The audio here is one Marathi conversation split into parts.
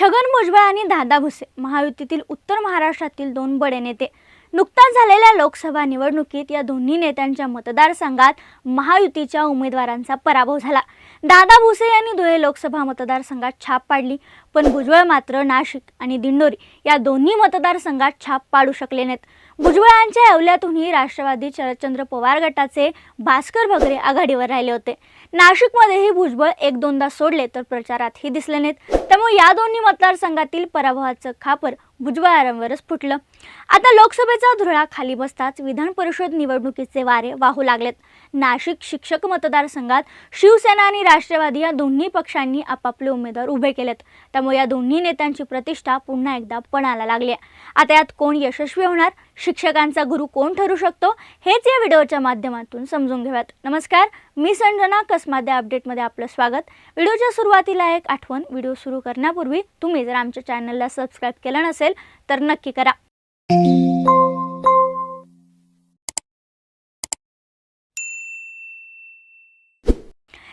छगन भुजबळ आणि दादा भुसे महायुतीतील उत्तर महाराष्ट्रातील दोन बडे नेते. नुकताच झालेल्या लोकसभा निवडणुकीत या दोन्ही नेत्यांच्या मतदारसंघात महायुतीच्या उमेदवारांचा पराभव झाला. दादा भुसे यांनी धुळे लोकसभा मतदारसंघात छाप पाडली पण भुजबळ मात्र नाशिक आणि दिंडोरी या दोन्ही मतदारसंघात छाप पाडू शकले नाहीत. भुजबळांच्या येवल्यातूनही राष्ट्रवादी शरदचंद्र पवार गटाचे भास्कर भगरे आघाडीवर राहिले होते. नाशिकमध्येही भुजबळ एक दोनदा सोडले तर प्रचारातही दिसले नाहीत. त्यामुळे या दोन्ही मतदारसंघातील पराभवाचं खापर भुजबळांवरच फुटलं. आता लोकसभेचा धुळा खाली बसताच विधान परिषद निवडणुकीचे वारे वाहू लागलेत. नाशिक शिक्षक मतदारसंघात शिवसेना आणि राष्ट्रवादी या दोन्ही पक्षांनी आपापले उमेदवार उभे केलेत. त्यामुळे या दोन्ही नेत्यांची प्रतिष्ठा पुन्हा एकदा पणाला लागली आहे. आता यात कोण यशस्वी होणार? शिक्षकांचा गुरु कोण ठरू शकतो हेच या व्हिडिओच्या माध्यमातून समजून घेऊयात. नमस्कार मी संजना कसमाद्या अपडेटमध्ये आपलं स्वागत. व्हिडिओच्या सुरुवातीला एक आठवण व्हिडिओ सुरू करण्यापूर्वी तुम्ही जर आमच्या चॅनलला सबस्क्राईब केलं नसेल तर नक्की करा.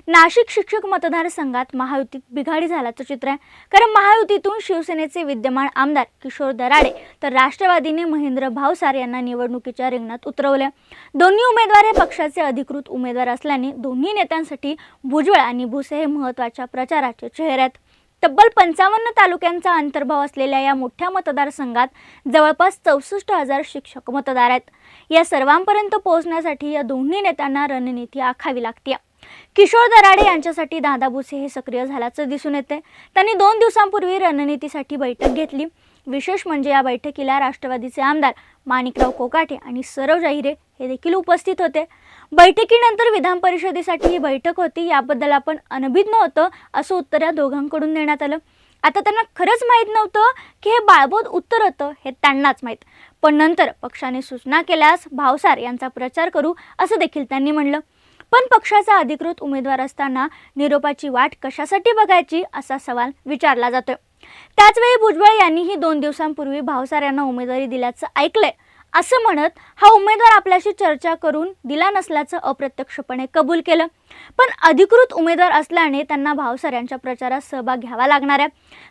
नाशिक शिक्षक मतदारसंघात महायुतीत बिघाडी झाल्याचं चित्र आहे. कारण महायुतीतून शिवसेनेचे विद्यमान आमदार किशोर दराडे तर राष्ट्रवादीने महेंद्र भावसार यांना निवडणुकीच्या रिंगणात उतरवले दोन्ही उमेदवार हे पक्षाचे अधिकृत उमेदवार असल्याने दोन्ही नेत्यांसाठी भुजबळ आणि भुसे हे महत्त्वाच्या प्रचाराचे चेहरे आहेत. तब्बल पंचावन्न तालुक्यांचा अंतर्भाव असलेल्या या मोठ्या मतदारसंघात जवळपास चौसष्ट हजार शिक्षक मतदार आहेत. या सर्वांपर्यंत पोहोचण्यासाठी या दोन्ही नेत्यांना रणनीती आखावी लागते किशोर दराडे यांच्यासाठी दादा भुसे हे सक्रिय झाल्याचं दिसून येते. त्यांनी दोन दिवसांपूर्वी रणनीतीसाठी बैठक घेतली. विशेष म्हणजे या बैठकीला राष्ट्रवादीचे आमदार माणिकराव कोकाटे आणि सरोज अहिरे हे देखील उपस्थित होते. बैठकीनंतर विधान परिषदेसाठी ही बैठक होती याबद्दल आपण अनभिज्ञ होतं असं उत्तर या दोघांकडून देण्यात आलं. आता त्यांना खरंच माहीत नव्हतं की हे बाळबोध उत्तर होतं हे त्यांनाच माहीत. पण नंतर पक्षाने सूचना केल्यास भावसार यांचा प्रचार करू असं देखील त्यांनी म्हणलं. पण पक्षाचा अधिकृत उमेदवार असताना निरोपाची वाट कशासाठी बघायची असा सवाल विचारला जातोय. त्याचवेळी भुजबळ यांनीही दोन दिवसांपूर्वी भावसार यांना उमेदवारी दिल्याचं ऐकलंय. असं म्हणत हा उमेदवार आपल्याशी चर्चा करून दिला नसल्याचं अप्रत्यक्षपणे कबूल केलं. पण अधिकृत उमेदवार असल्याने त्यांना भावसार यांच्या प्रचारात सहभाग घ्यावा लागणार आहे.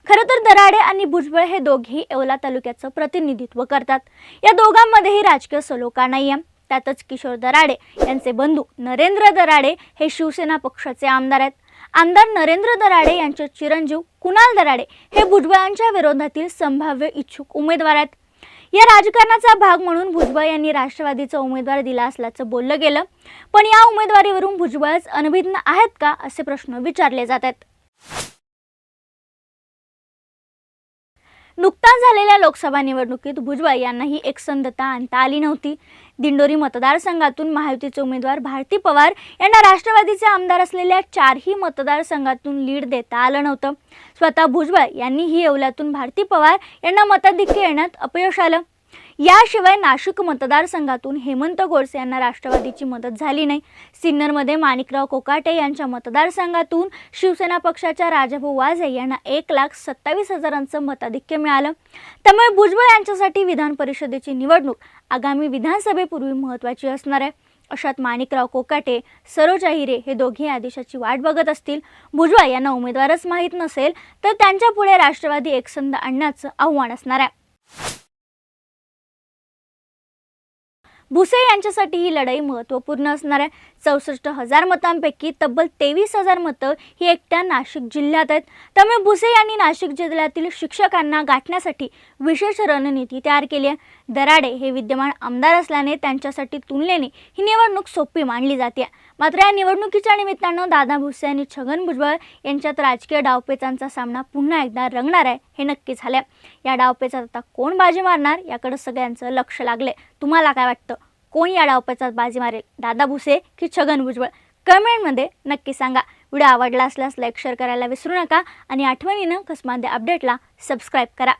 खरं तर दराडे आणि भुजबळ हे दोघेही येवला तालुक्याचं प्रतिनिधित्व करतात. या दोघांमध्येही राजकीय सलोखा नाही आहे त्यातच किशोर दराडे यांचे बंधू नरेंद्र दराडे हे शिवसेना पक्षाचे आमदार आहेत. आमदार नरेंद्र दराडे यांचे चिरंजीव कुणाल दराडे हे भुजबळांच्या विरोधातील संभाव्य इच्छुक उमेदवार आहेत. या राजकारणाचा भाग म्हणून भुजबळ यांनी राष्ट्रवादीचा उमेदवार दिला असल्याचं बोललं गेलं. पण या उमेदवारीवरून भुजबळच अनभिज्ञ आहेत का असे प्रश्न विचारले जात आहेत. नुकताच झालेल्या लोकसभा निवडणुकीत भुजबळ यांनाही एकसंधता आणता आली नव्हती. दिंडोरी मतदारसंघातून महायुतीचे उमेदवार भारती पवार यांना राष्ट्रवादीचे आमदार असलेल्या चारही मतदारसंघातून लीड देता आलं नव्हतं. स्वतः भुजबळ यांनीही येवल्यातून भारती पवार यांना मताधिक्य येण्यात अपयश आलं. याशिवाय नाशिक मतदारसंघातून हेमंत गोडसे यांना राष्ट्रवादीची मदत झाली नाही. सिन्नरमध्ये माणिकराव कोकाटे यांच्या मतदारसंघातून शिवसेना पक्षाच्या राजाभाऊ वाझे यांना एक लाख सत्तावीस हजारांचं मताधिक्य मिळालं. त्यामुळे भुजबळ यांच्यासाठी विधान परिषदेची निवडणूक आगामी विधानसभेपूर्वी महत्त्वाची असणार आहे. अशात माणिकराव कोकाटे सरोज अहिरे हे दोघे आदेशाची वाट बघत असतील. भुजबळ यांना उमेदवारच माहीत नसेल तर त्यांच्या पुढे राष्ट्रवादी एकसंध आणण्याचं आव्हान असणार आहे. भुसे यांच्यासाठी ही लढाई महत्त्वपूर्ण असणार आहे. चौसष्ट हजार मतांपैकी तब्बल तेवीस हजार मतं ही एकट्या नाशिक जिल्ह्यात आहेत. त्यामुळे भुसे यांनी नाशिक जिल्ह्यातील शिक्षकांना गाठण्यासाठी विशेष रणनीती तयार केली आहे. दराडे हे विद्यमान आमदार असल्याने त्यांच्यासाठी तुलनेने ही निवडणूक सोपी मानली जाते. मात्र या निवडणुकीच्या निमित्तानं दादा भुसे आणि छगन भुजबळ यांच्यात राजकीय डावपेचांचा सामना पुन्हा एकदा रंगणार आहे हे नक्की झालंय. या डावपेचात आता कोण बाजी मारणार याकडे सगळ्यांचं लक्ष लागलंय. तुम्हाला काय वाटतं? कोण या डावपचात बाजी मारेल? दादा भुसे की छगन भुजबळ? कमेंटमध्ये नक्की सांगा. व्हिडिओ आवडला असल्यास लाईक शेअर करायला विसरू नका. आणि आठवणीनं कसमाद्या अपडेटला सबस्क्राईब करा.